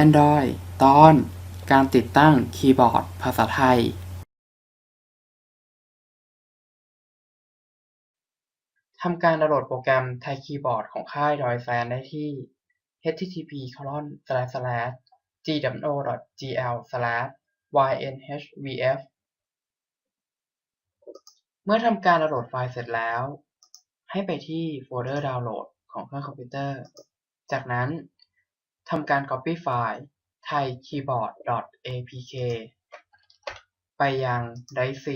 Android ตอนการติดตั้งคีย์บอร์ดภาษาไทย ทำการดาวน์โหลดโปรแกรมไทยคีย์บอร์ดของค่ายดอยแซนได้ที่ http://gwo.gl/ynhvf เมื่อทำการดาวน์โหลดไฟล์เสร็จแล้ว ให้ไปที่โฟลเดอร์ดาวน์โหลดของเครื่องคอมพิวเตอร์ จากนั้น ทำการ Copy ไฟล์ thaikeyboard.apk ไปยัง Drive C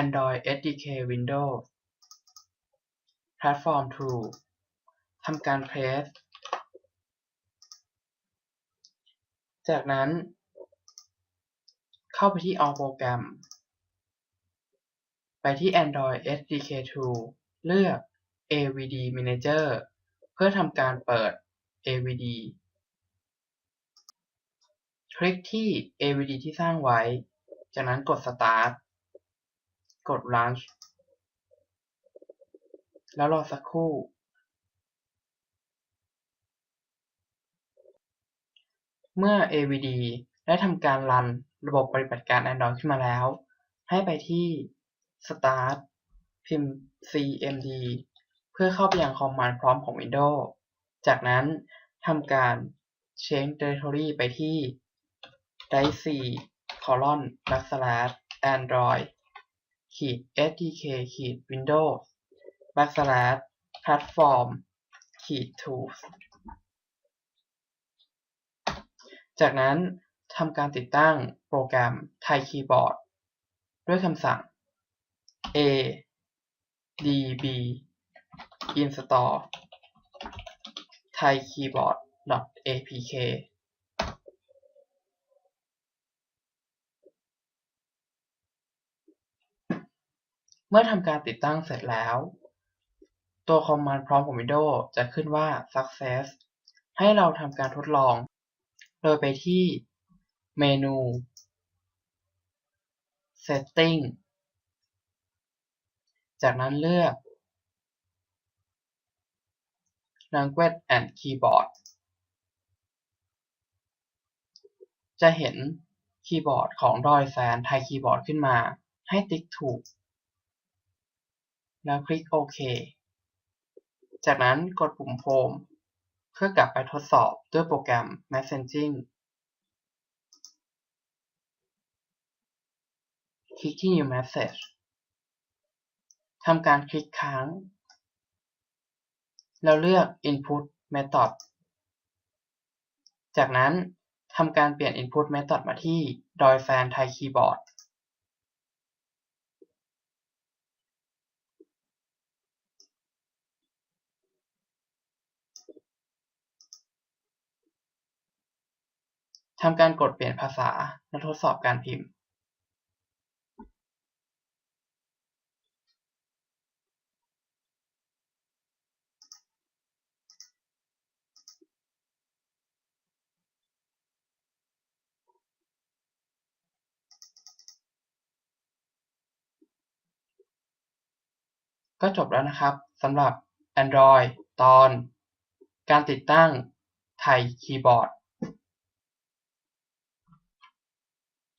Android SDK Windows Platform Tool ทำการ Paste จากนั้น เข้าไปที่ All Program ไปที่ Android SDK Tool เลือก AVD Manager เพื่อทำการเปิด AVD คลิกที่ AVD ที่สร้างไว้ จากนั้นกด Start กด Launch แล้วรอสักครู่ เมื่อ AVD ได้ทำการรันระบบปฏิบัติการ Android ขึ้นมาแล้ว ให้ไปที่ Start พิมพ์ cmd เพื่อเข้าไปยัง Command Prompt ของ Windows จากนั้นทำการ change directory ไปที่ drive c backslash android sdk windows backslash platform tools จากนั้นทำการติดตั้งโปรแกรม Thai Keyboard ด้วยคำสั่ง a db install thaikeyboard.apk เมื่อทำการติดตั้งเสร็จแล้ว ตัว Command Prompt ของ Windows จะขึ้นว่า Success ให้เราทำการทดลอง โดยไปที่เมนู Setting จากนั้นเลือก Language and Keyboard จะเห็นคีย์บอร์ดของดอยแซนไทยคีย์บอร์ดขึ้นมา ให้ติ๊กถูก แล้วคลิกโอเค จากนั้นกดปุ่ม Home เพื่อกลับไปทดสอบด้วยโปรแกรม Messaging คลิกที่ New Message ทำการคลิกค้าง แล้วเลือก Input Method จากนั้นทำการเปลี่ยน Input Method มาที่ดอยแซนไทยคีย์บอร์ดทำการกดเปลี่ยนภาษาและทดสอบการพิมพ์ ก็จบแล้วนะครับสำหรับ Android ตอน การติดตั้งไทยคีย์บอร์ด